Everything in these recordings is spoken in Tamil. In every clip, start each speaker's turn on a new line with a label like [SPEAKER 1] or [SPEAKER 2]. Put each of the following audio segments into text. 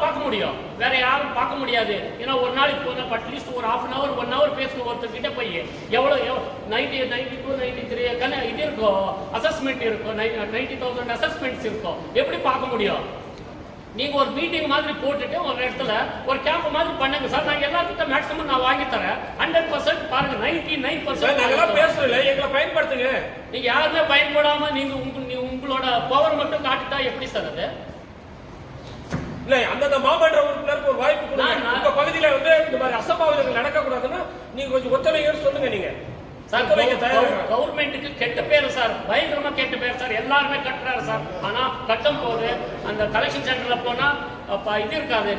[SPEAKER 1] பார்க்க முடியும். வேற யாரும் பார்க்க முடியாது. ஏன்னா ஒரு நாளைக்கு போனா அட்லீஸ்ட் ஒரு half an hour one hour பேசணும் ஒருத்தர்கிட்ட போய் எவ்வளோ ninety ninety two ninety three இது இருக்கும் அசஸ்மெண்ட் இருக்கும் நைன்டி தௌசண்ட் அசஸ்மெண்ட்ஸ் இருக்கும் எப்படி பார்க்க முடியும்? நீங்க ஒரு மீட்டிங் மாதிரி போட்டுட்டு ஒரு இடத்துல ஒரு கேம்ப் மாதிரி பண்ணுங்க. சார் நான் எல்லாத்துக்கிட்ட மேக்ஸிமம் நான் வாங்கி தரேன். ஹண்ட்ரட் பர்சன்ட் பாருங்க நைன்டி நைன்
[SPEAKER 2] சார் நாங்கெல்லாம்
[SPEAKER 1] பர்சன்ட்
[SPEAKER 2] பேசுறோம் எங்களை பயன்படுத்துங்க.
[SPEAKER 1] நீங்க யாருமே பயன்படாம நீங்க உங்க நீ- உங்களோட பவர் மட்டும் காட்டிட்டா எப்படி சார் அது?
[SPEAKER 2] இல்ல அந்தந்த மாமன்ற உறுப்பினருக்கு ஒரு வாய்ப்பு கொடுங்க. உங்க பகுதியில வந்து இந்த மாதிரி அசம்பாவிதங்கள் நடக்க கூடாதுன்னா நீங்க கொஞ்சம் ஒத்துழைங்கன்னு சொல்லுங்க நீங்க.
[SPEAKER 1] சார் கவர்மெண்ட்டுக்கு கெட்ட பேர் சார். பயங்கரமா கெட்ட பேர் சார். எல்லாருமே கட்டுறாரு சார். ஆனா கட்டும் போது அந்த கலெக்ஷன் சென்டர்ல போனா அப்ப இது இருக்காது.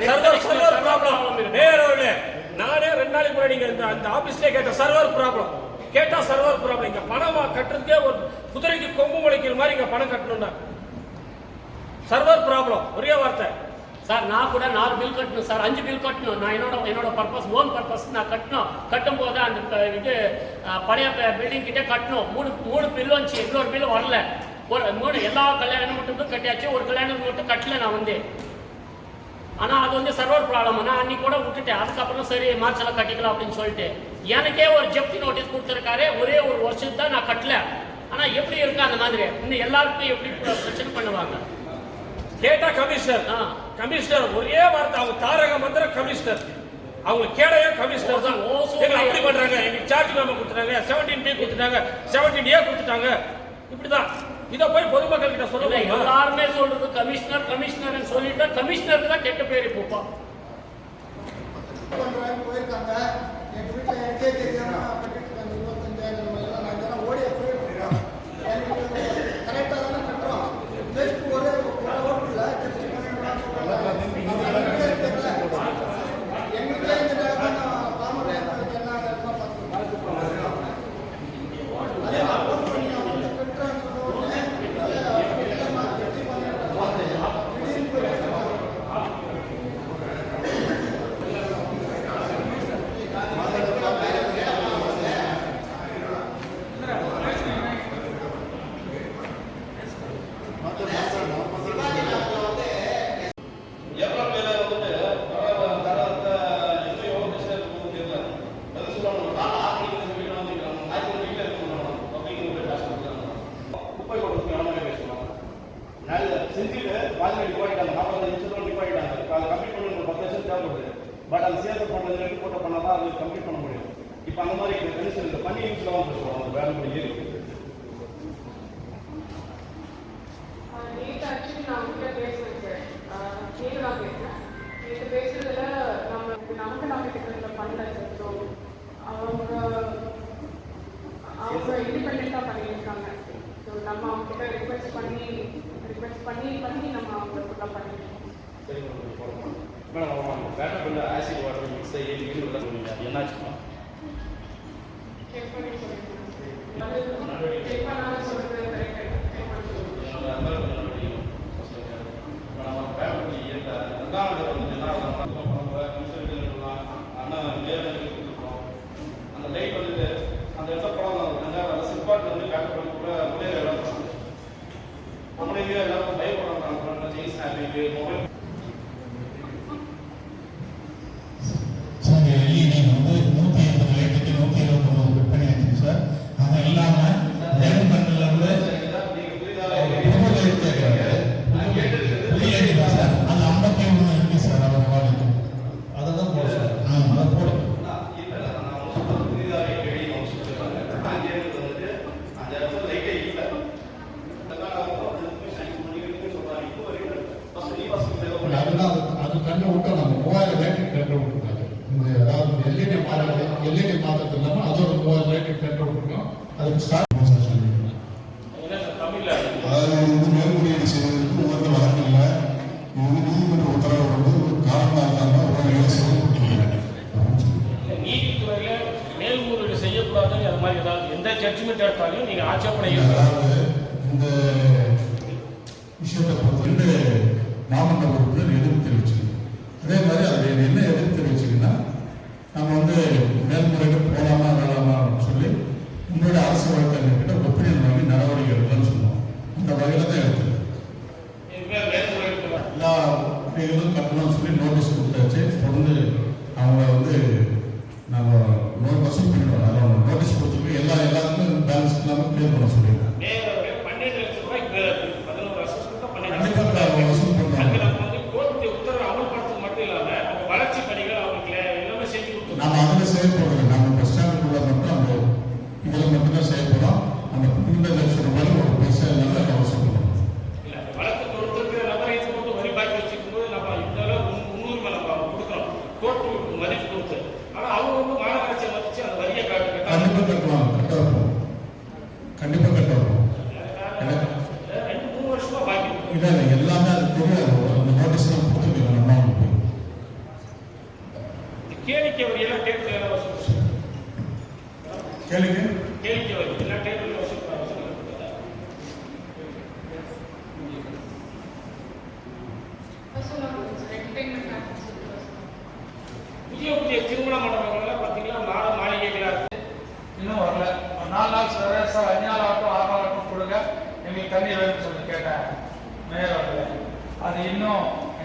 [SPEAKER 2] நானே ரெண்டு நாளைக்கு முன்னாடி இந்த அந்த ஆபீஸ்லயே கேட்ட சர்வர் ப்ராப்ளம் கேட்டா சர்வர் ப்ராப்ளம் இங்க பணம் கட்டுறதுக்கே ஒரு குதிரைக்கு கொம்பு முளைக்கிற மாதிரி இங்க பணம் கட்டணும்னா. சர்வர் ப்ராப்ளம் ஒரே வார்த்தை.
[SPEAKER 1] சார் நான் கூட நாலு பில் கட்டணும் சார் அஞ்சு பில் கட்டணும். நான் என்னோட என்னோட பர்பஸ் ஓன் பர்பஸ் நான் கட்டணும். கட்டும் போது அந்த இது பழைய பில்டிங் கிட்டே கட்டணும். மூணு மூணு பில் வந்துச்சு இன்னொரு பில் வரல. ஒரு மூணு எல்லா கல்யாணம் மட்டும் கட்டியாச்சு. ஒரு கல்யாணம் மட்டும் கட்டல நான் வந்து. ஆனா அது வந்து சர்வர் ப்ராப்ளம் நான் அன்னைக்கு கூட விட்டுட்டேன். அதுக்கப்புறம் சரி மார்ச்ல கட்டிக்கலாம் அப்படின்னு சொல்லிட்டு. எனக்கே ஒரு ஜப்தி நோட்டீஸ் கொடுத்துருக்காரு. ஒரே ஒரு வருஷம் தான் நான் கட்டல. ஆனா எப்படி இருக்கு அந்த மாதிரி? இன்னும் எல்லாருக்கும் எப்படி பிரச்சனை பண்ணுவாங்க.
[SPEAKER 2] கேட்டா கமிஷனர்
[SPEAKER 1] ஆ.
[SPEAKER 2] கமிஷனர் ஒரே வார்த்தை அவங்க தாரக மந்திர கமிஷனர் அவங்க கேடையே கமிஷனர் தான். எங்களை அப்படி பண்றாங்க. எங்களுக்கு சார்ஜ் மேம கொடுத்துட்டாங்க. செவன்டீன் பி கொடுத்துட்டாங்க. செவன்டீன் ஏ கொடுத்துட்டாங்க. இப்படிதான். இதை போய் பொதுமக்கள் கிட்ட சொல்ல
[SPEAKER 1] இல்ல,
[SPEAKER 2] முடியுமா
[SPEAKER 1] எல்லாருமே சொல்றது கமிஷனர் கமிஷனர் சொல்லிட்டு கமிஷனருக்கு தான் கெட்ட பேர் இப்போ
[SPEAKER 3] போயிருக்காங்க எங்க வீட்டுல எனக்கே தெரியாம கட்டிட்டு இருக்காங்க இருபத்தஞ்சாயிரம் இந்த மாதிரிலாம் நான் இதெல்லாம் ஓடி போயிருக்கோம் கரெக்டா தானே கட்டுறோம் ஜஸ்ட் ஒரே ஒரு ஓட்டுல ஜஸ்ட் பண்ணிடலாம் சொல்றாங்க எங்களுக்கே இந்த நேரம் நான் பாமர மக்களுக்கு என்ன ஆகுதுன்னு பார்த்துக்கோங்க அதே நான் ஃபோன் பண்ணி நான் வந்து கட்டுறேன்னு சொன்ன உடனே இல்லைம்மா ஜஸ்ட் பண்ணிடுறேன் திடீர்னு போயிட்டு
[SPEAKER 4] ஏப்ரல் மேல வந்துட்டு தர- தரத்தை எப்படி எவ்வளவு பிரச்சனை இருக்குன்னு தெரியல. பதில் சொல்லணும். காலைல ஆறு மணிக்கு இந்த வீட்டுல வந்து நிக்கணும். ஞாயிற்றுக்கிழமை வீட்டுல இருக்கணும். அப்படிங்கிற ஒரு காசு கொடுக்குறாங்க. குப்பை கொட்டுறதுக்கு எவ்வளவு பேசணும். நான் செஞ்சுட்டு வாங்கி நிப்பாட்டிட்டாங்க. நாற்பது நிமிஷத்துல நிப்பாட்டிட்டாங்க. இப்ப அதை complete பண்ண ஒரு பத்து லட்சம் தேவைப்படுது. பட் அது சேர்த்து பண்ணது பண்ணால் பண்ணாதான் அது கம்ப்ளீட் பண்ண முடியும் இப்போ அந்த மாதிரி கண்டிஷன் இந்த பண்ணி யூஸ்லாம் தான் பேசுவோம் வேலை முடியும்
[SPEAKER 5] நேற்று ஆக்சுவலி நான் உங்ககிட்ட பேசுறேன் சார் நேற்று தான் பேசுறேன் நேற்று பேசுறதுல நம்ம நமக்கு நம்ம கிட்ட பண்ணல சார் ஸோ அவங்க அவங்க இண்டிபெண்ட்டாக பண்ணியிருக்காங்க ஸோ நம்ம அவங்க கிட்ட ரிக்வெஸ்ட் பண்ணி ரிக்வெஸ்ட் பண்ணி பண்ணி நம்ம அவங்க ஃபுல்லாக பண்ணியிருக்கோம்
[SPEAKER 4] சரி மேடம் போடுறோம். மேடம் ஆமாம் பேட்டர் பில்ல ஆசிட் வாட்டர் மிக்ஸ் ஏழு வீடு உள்ள சொன்னீங்க அது என்னாச்சுமா
[SPEAKER 6] அதுக்கு
[SPEAKER 2] சார் சொல்லியிருக்கேன்
[SPEAKER 6] அதாவது வந்து மேல்முறையீடு செய்வதற்கு உகந்த வழக்கு இல்லை. இது வந்து நீதிமன்ற வந்து காரணமாக இருந்தாலும் உடனடியாக செய்யப்பட்டுள்ளது
[SPEAKER 2] நீதித்துறையில மேல்முறையீடு செய்யக்கூடாது அது மாதிரி ஏதாவது எந்த ஜட்ஜ்மெண்ட் எடுத்தாலும் நீங்கள் ஆட்சேபனை
[SPEAKER 6] அதாவது இந்த
[SPEAKER 7] விஷயத்தை பொறுத்த
[SPEAKER 2] ரெண்டு மாமன்ற உறுப்பினர் எதிர்ப்பு
[SPEAKER 7] தெரிவிச்சிருக்கு. அதே மாதிரி அது என்ன எதிர்ப்பு தெரிவிச்சிருக்குன்னா நம்ம
[SPEAKER 8] வந்து மேல்முறையில் ಮಾಡ್ತಾನೆ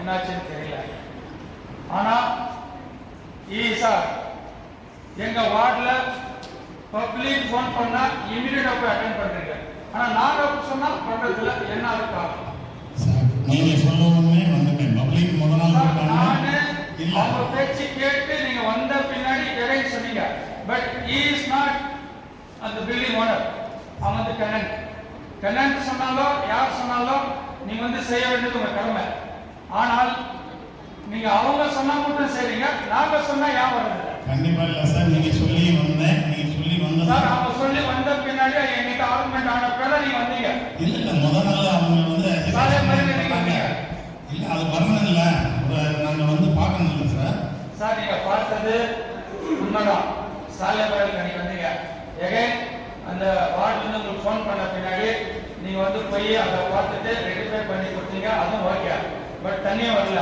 [SPEAKER 8] என்னாச்சுன்னு தெரியல. ஆனால் ஈ சார் எங்கள் வார்டில் பப்ளிக் ஃபோன் பண்ணால் இமீடியட்டாக போய் அட்டன் பண்ணுறீங்க ஆனால் நாங்கள் சொன்னால் பண்ணுறதுல என்ன அது காரணம்?
[SPEAKER 7] சார் நீங்க சொல்லவுமே வந்துட்டேன் பப்ளிக் முத நாள்
[SPEAKER 8] சார்,
[SPEAKER 7] போட்டாங்க.
[SPEAKER 8] நானு
[SPEAKER 7] இல்ல.
[SPEAKER 8] அவங்க பேச்சு கேட்டு நீங்க வந்த பின்னாடி எடைன்னு சொன்னீங்க. பட் இஸ் நாட் அந்த பில்டிங் ஓனர் அவன் வந்து டெனன்ட் டெனன்ட் சொன்னாலோ யார் சொன்னாலோ நீங்க வந்து செய்ய வேண்டியது உங்க கடமை. ஆனால் நீங்க அவங்க சொன்னா மட்டும் செய்றீங்க நாங்க சொன்னா ஏன் வர்றது?
[SPEAKER 7] கண்டிப்பா இல்ல சார் நீங்க சொல்லி வந்தேன் நீங்க சொல்லி வந்தது.
[SPEAKER 8] சார் அவங்க சொல்லி வந்த பின்னாடி எங்கிட்ட ஆர்குமெண்ட் ஆன பிறகு நீங்க வந்தீங்க.
[SPEAKER 7] இல்ல இல்ல முத நாள் அவங்க வந்து
[SPEAKER 8] சாலை மறியல் நீங்க.
[SPEAKER 7] இல்ல அது வரணும் இல்ல. நாங்க வந்து பார்க்கணும் இல்ல சார்.
[SPEAKER 8] சார் நீங்க பார்த்தது உண்மைதான். சாலை மறியல் நீங்க வந்தீங்க. எகைன் அந்த வார்டுல இருந்து உங்களுக்கு ஃபோன் பண்ண பின்னாடி நீங்க வந்து போய் அதை பார்த்துட்டு ரெடிஃபை பண்ணி கொடுத்தீங்க அதுவும் ஓகே பட் தண்ணியே வரல.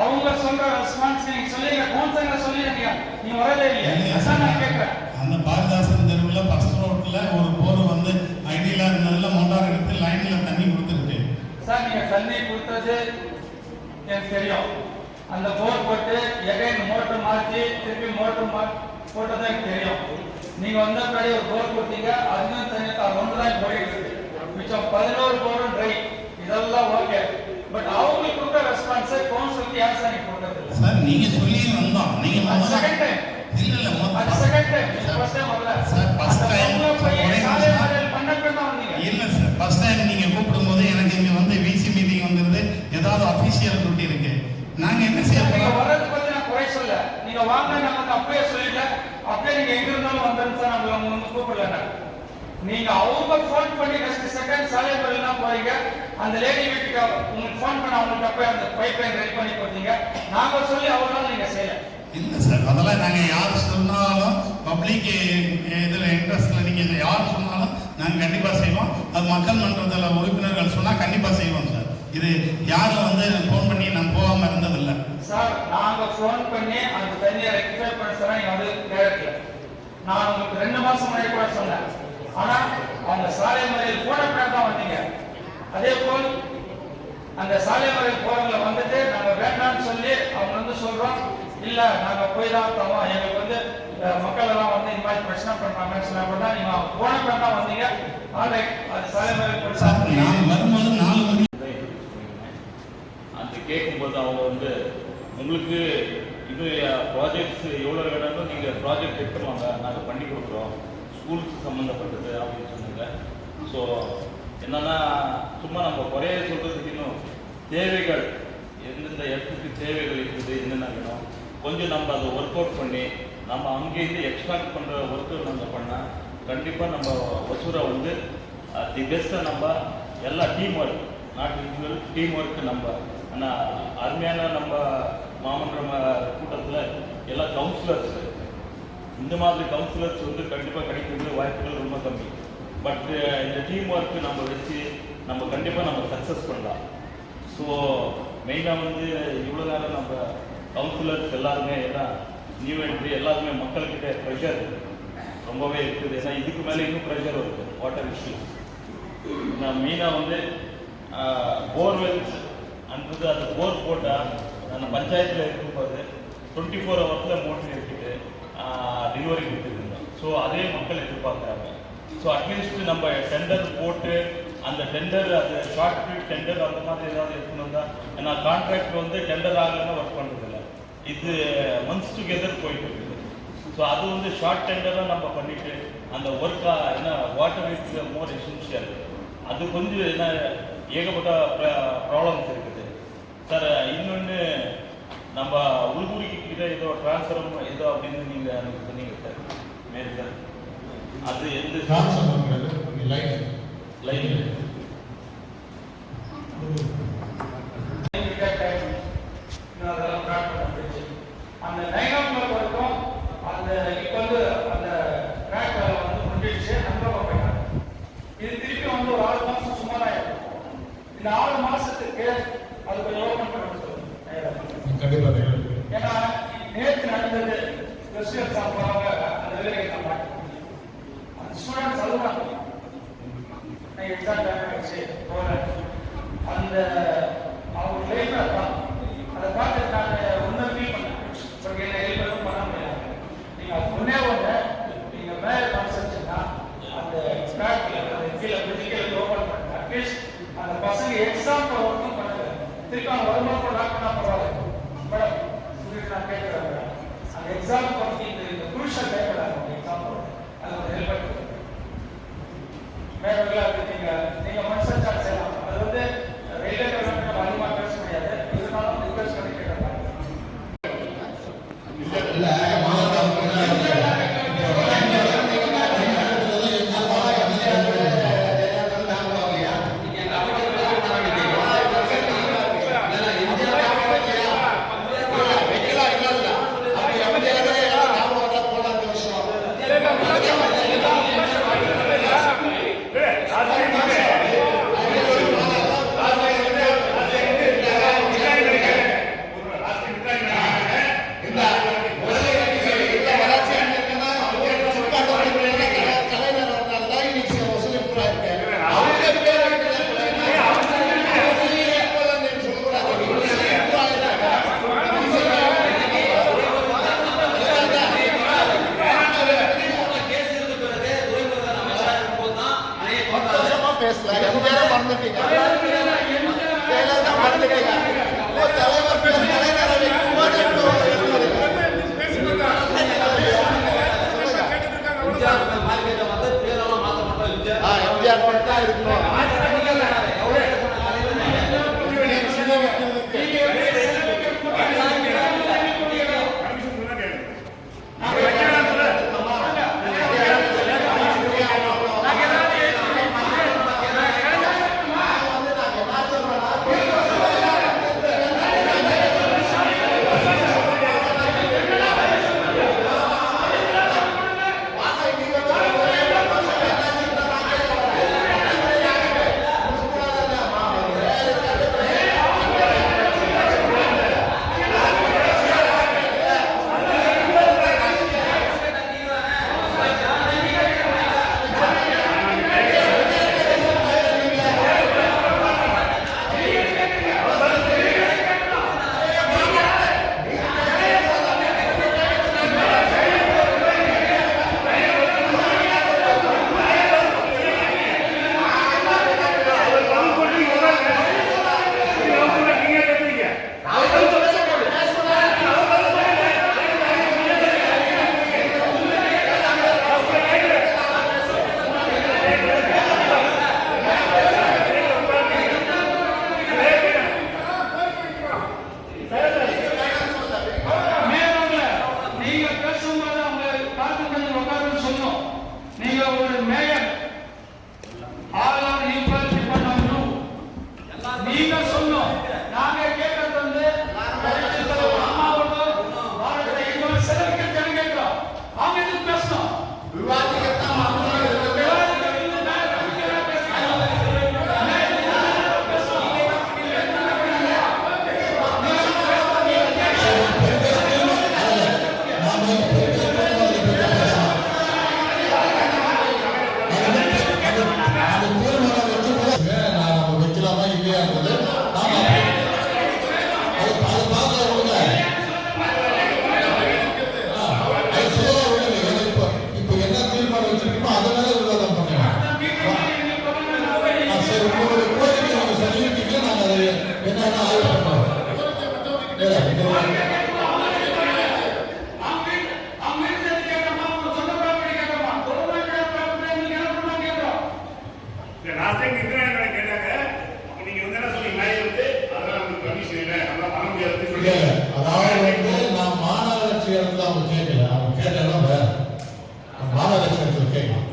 [SPEAKER 8] அவங்க சொல்ற ரெஸ்பான்ஸ் நீங்க சொல்லிங்க கவுன்சிலர் சொல்லிருக்கீங்க நீங்க வரவே இல்லையா. அதான் நான் கேட்கிறேன்
[SPEAKER 7] அந்த பாரதாசன் தெருவுல ஃபர்ஸ்ட் ரோட்ல ஒரு போர் வந்து ஐடியில இருந்ததுல மோட்டார் எடுத்து லைன்ல தண்ணி கொடுத்துருக்கு.
[SPEAKER 8] சார் நீங்க தண்ணி கொடுத்தது எனக்கு தெரியும். அந்த போர் போட்டு எகைன் மோட்டர் மாற்றி திருப்பி மோட்டர் மா போட்டது எனக்கு தெரியும். நீங்க வந்த பின்னாடி ஒரு போர் கொடுத்தீங்க அதுவும் தண்ணி ஒன்று தான் போயிட்டு இருக்கு. மிச்சம் பதினோரு போரும் ட்ரை. இதெல்லாம் ஓகே. பட் அவங்களுக்கு கொடுத்த ரெஸ்பான்ஸ் கவுன்சிலுக்கு யார் சார் நீங்க இல்லை
[SPEAKER 7] சார் நீங்க சொல்லி வந்தோம். நீங்க
[SPEAKER 8] அது
[SPEAKER 7] முத
[SPEAKER 8] செகண்ட் டைம்
[SPEAKER 7] இல்ல இல்ல முத
[SPEAKER 8] அது செகண்ட் டைம் ஃபர்ஸ்ட் டைம் வரல
[SPEAKER 7] சார்,
[SPEAKER 8] பொம்பளை பையன்
[SPEAKER 7] ஒரே
[SPEAKER 8] சாலை
[SPEAKER 7] நிமிஷம்.
[SPEAKER 8] மறியல் பண்ண பிறகு தான் வந்தீங்க.
[SPEAKER 7] இல்ல சார். ஃபர்ஸ்ட் டைம் நீங்க கூப்பிடும்போது எனக்கு இங்க வந்து விசி மீட்டிங் வந்துருது. ஏதாவது அபிஷியல் டியூட்டி இருக்கு. நாங்க என்ன செய்ய
[SPEAKER 8] நீங்க
[SPEAKER 7] போறோம்?
[SPEAKER 8] வர்றது பத்தி நான் குறை சொல்ல நீங்க வாங்க நாங்க வந்து அப்பயே சொல்லிட்டல அப்படியே நீங்க எங்க இருந்தாலும் வந்துருன்னு சார். நம்மள அவங்க வந்து கூப்பிடல நீங்க அவங்க ஃபோன் பண்ணி நெக்ஸ்ட் செகண்ட் சாலை எல்லாம் போறீங்க. அந்த லேடி வீட்டுக்கு உங்களுக்கு ஃபோன் பண்ண அவங்களுக்கு அப்பயே அந்த பைப் லைன் ரெடி பண்ணி கொடுத்தீங்க. நாங்க சொல்லி அவ்வளவு நீங்க செய்யல.
[SPEAKER 7] இல்ல சார் அதெல்லாம் நாங்க யார் சொன்னாலும் பப்ளிக் இதுல இன்ட்ரெஸ்ட்ல நீங்க இதை யார் சொன்னாலும் நாங்க கண்டிப்பா செய்வோம். அது மக்கள் மன்றத்துல உறுப்பினர்கள் சொன்னா கண்டிப்பா செய்வோம் சார். இது யாரும் வந்து ஃபோன் பண்ணி நான் போகாம இருந்ததில்லை.
[SPEAKER 8] சார் நாங்க ஃபோன் பண்ணி அந்த தண்ணியை ரெக்டிஃபை பண்ண சொன்னா நீங்க வந்து நேரத்துல நான் உங்களுக்கு ரெண்டு மாசம் முன்னாடி கூட சொன்னேன். ஆனா அவங்க சாலை மறியல் போன பிறகு தான் வந்தீங்க. அதே போல் அந்த சாலை மறியல் போறவங்களை வந்துட்டு நாங்க வேண்டாம்னு சொல்லி அவங்க வந்து சொல்றோம். இல்ல நாங்க போய் தான் தரோம். எங்களுக்கு வந்து மக்கள் எல்லாம் வந்து இந்த மாதிரி பிரச்சனை பண்றாங்கன்னு சொன்னா கூட நீங்க போன பிறகு தான் வந்தீங்க. ஆல்ரைட் அது சாலை மறியல்
[SPEAKER 7] சார்
[SPEAKER 8] போட்டு
[SPEAKER 9] அந்த கேட்கும்போது அவங்க வந்து உங்களுக்கு இது ப்ராஜெக்ட்ஸ் எவ்வளோ வேணாலும் நீங்கள் ப்ராஜெக்ட் எடுத்துவாங்க நாங்கள் பண்ணி கொடுக்குறோம். ஸ்கூலுக்கு சம்மந்தப்பட்டது அப்படின்னு சொன்னாங்க. ஸோ என்னன்னா சும்மா நம்ம குறைய சொல்கிறதுக்கு இன்னும் தேவைகள் எந்தெந்த இடத்துக்கு தேவைகள் இருக்குது என்னென்ன வேணும் கொஞ்சம் நம்ம அதை ஒர்க் அவுட் பண்ணி நம்ம அங்கேருந்து எக்ஸ்ட்ராக்ட் பண்ணுற ஒர்க்கு நம்ம பண்ணால் கண்டிப்பாக நம்ம ஒசூரை வந்து தி பெஸ்ட்டை நம்ம எல்லா team work not individual team work நம்ம ஆனால் அருமையான நம்ம மாமன்ற கூட்டத்தில் எல்லா கவுன்சிலர்ஸ் இந்த மாதிரி கவுன்சிலர்ஸ் வந்து கண்டிப்பாக கிடைக்கிறது வாய்ப்புகள் ரொம்ப கம்மி. பட் uh, இந்த டீம் ஒர்க்கு நம்ம வச்சு நம்ம கண்டிப்பாக நம்ம சக்ஸஸ் பண்ணலாம். ஸோ மெயினாக வந்து இவ்வளோ நேரம் நம்ம கவுன்சிலர்ஸ் எல்லாருமே எல்லாம் நியூ என்ட்ரி எல்லாருமே மக்கள்கிட்ட ப்ரெஷர் ரொம்பவே இருக்குது. ஏன்னா இதுக்கு மேலே இன்னும் ப்ரெஷர் வருது. வாட்டர் இஷ்யூஸ் நான் மெயினாக வந்து போர்வெல்ஸ் அன்றது அது போர் போட்டால் நான் பஞ்சாயத்தில் இருக்கும்போது டுவெண்ட்டி ஃபோர் ஹவர்ஸில் மோட்டர் இருக்குது டெலிவரி கொடுத்துருந்தோம். ஸோ அதே மக்கள் எதிர்பார்க்குறாங்க. ஸோ அட்லீஸ்ட் நம்ம டெண்டர் போட்டு அந்த டெண்டர் அது ஷார்ட் பீரியட் டெண்டர் அந்த மாதிரி ஏதாவது எடுத்துன்னு வந்தால் ஏன்னா கான்ட்ராக்ட் வந்து டெண்டர் ஆகலன்னா ஒர்க் பண்ணுறதில்ல இது மந்த்ஸ் டுகெதர் போயிட்டு இருக்குது. ஸோ அது வந்து ஷார்ட் டெண்டராக நம்ம பண்ணிட்டு அந்த ஒர்க்காக என்ன வாட்டர் இஸ் மோர் எசென்ஷியல் அது கொஞ்சம் என்ன ஏகப்பட்ட ப்ராப்ளம்ஸ் இருக்குது. சார் இன்னொன்று நம்ம உள்குடிக்கு கிட்ட ஏதோ ட்ரான்ஸ்ஃபரம் ஏதோ அப்படின்னு நீங்கள் எனக்கு சொன்னீங்க சார். மேரி சார். அது எந்த
[SPEAKER 7] லைன்
[SPEAKER 9] லைன்
[SPEAKER 8] அதெல்லாம் பிளான் பண்ண போயிடுச்சு அந்த நைன் ஓ கிளாக் வரைக்கும் அந்த இப்போ வந்து அந்த ட்ராக் வேலை வந்து முடிஞ்சிடுச்சு அனுபவம் போயிட்டாங்க இது திருப்பி வந்து ஒரு ஆறு மாசம் சுமாரா இருக்கும் இந்த ஆறு மாசத்துக்கு அது கொஞ்சம் ஓப்பன் பண்ண சொல்லுங்க
[SPEAKER 7] கண்டிப்பாக தேவைப்படுது.
[SPEAKER 8] ஏன்னா நேற்று நடந்தது கிறிஸ்டியன் சாப்பிட்றவங்க அந்த வேலையை நான் மாட்டேன் அந்த ஸ்டூடெண்ட்ஸ் அழுவாங்க நான் எக்ஸாம் டைம் வச்சு போகிறேன் அந்த அவங்க லைஃப் தான் அதை பார்த்து நான் ஒன்றை ஃபீல் பண்ணேன் பட் என்ன ஹெல்ப் எதுவும் பண்ண முடியாது நீங்கள் அது ஒன்றே ஒன்று நீங்கள் மேலே கான்செப்ட்னா அந்த ஸ்கிராப்பில் அந்த கீழே பிரிட்டிக்கல் ஓப்பன் பண்ணுங்க அட்லீஸ்ட் அந்த பசங்க எக்ஸாம் ஒர்க்கும் பண்ணுங்க திருப்பி அவங்க வருமானம் லாக் பண்ணா பரவாயில்ல மேடம் உங்களுக்கு நான் கேட்குறேன் அந்த எக்ஸாம் பற்றி இந்த இந்த குரூஷியல் டைமில் அந்த எக்ஸாம் அது ஒரு ஹெல்ப் பண்ணுங்க மேடம் அப்படி நீங்க நீங்க மனுஷன் சார்ஜ் செய்யலாம் அது வந்து ரயில்வே கவர்மெண்ட் நம்ம அதிகமாக பேச முடியாது இருந்தாலும் ரிக்வெஸ்ட் பண்ணி கேட்கலாம்
[SPEAKER 7] இல்ல,
[SPEAKER 10] ஆ, எம்ஜிஆர் மட்டும் தான் இருக்கணும்
[SPEAKER 8] அவங்க கேட்கல அவங்க
[SPEAKER 7] கேட்கலாம் பாரத கேட்கலாம்